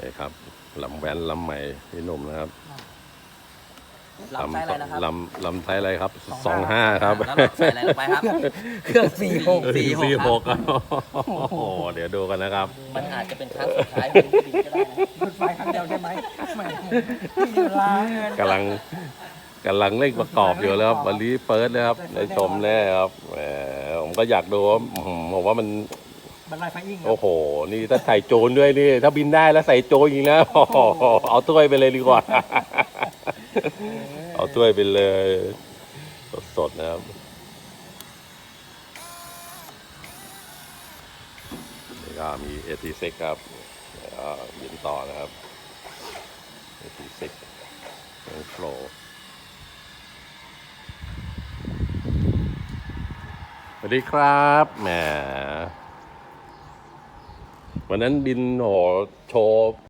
นี่ครับลำแว้นลำใหม่พี่หนุ่มนะครับลำไส้อะไรนะครับ ลำลำไส้อะไรครับสองห้าครับแล้วเราใส่อะไรลงไปครับ เครื่องสี่หกสี่หกสี่ครับหกครับโอ้โหเดี๋ยวดูกันนะครับ มันอาจจะเป็นครั้งสุดท้ายของพี่บินก็ได้นะรถไฟครั้งเดียวใช่ไหมแหมพี่ล้างเงินกำลังกำลังเร่งประกอบอยู่แล้วครับวันนี้เฟิร์สนะครับได้ชมแน่ครับแหมผมก็อยากดูว่าอื้อหือผมว่ามัน บันไดไฟอิ่งครับ โอ้โห นี่ถ้าใส่โจรด้วยนี่ ถ้าบินได้แล้วใส่โจรอีกนะโอ้โห เอาถ้วยไปเลยดีกว่า เอาถ้วยไปเลย สดๆนะครับ นี่ก็มีเอทีเซ็กครับแล้วก็บินต่อนะครับเอทีเซ็กโฟลสวัสดีครับ แหม วันนั้นบินโหโชว์